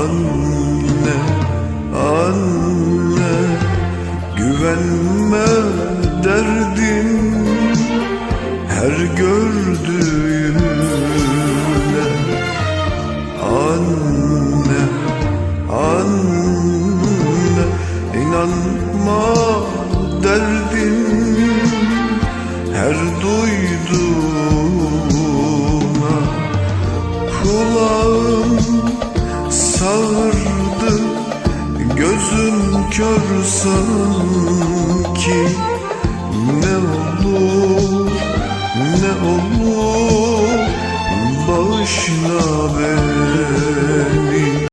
Anne, anne Güvenme derdin Her gördüğüne. Anne, anne inanma derdin Her duyduğuna. Kulağım sağırdı Gözüm kör sanki. Ne olur, ne olur Bağışla beni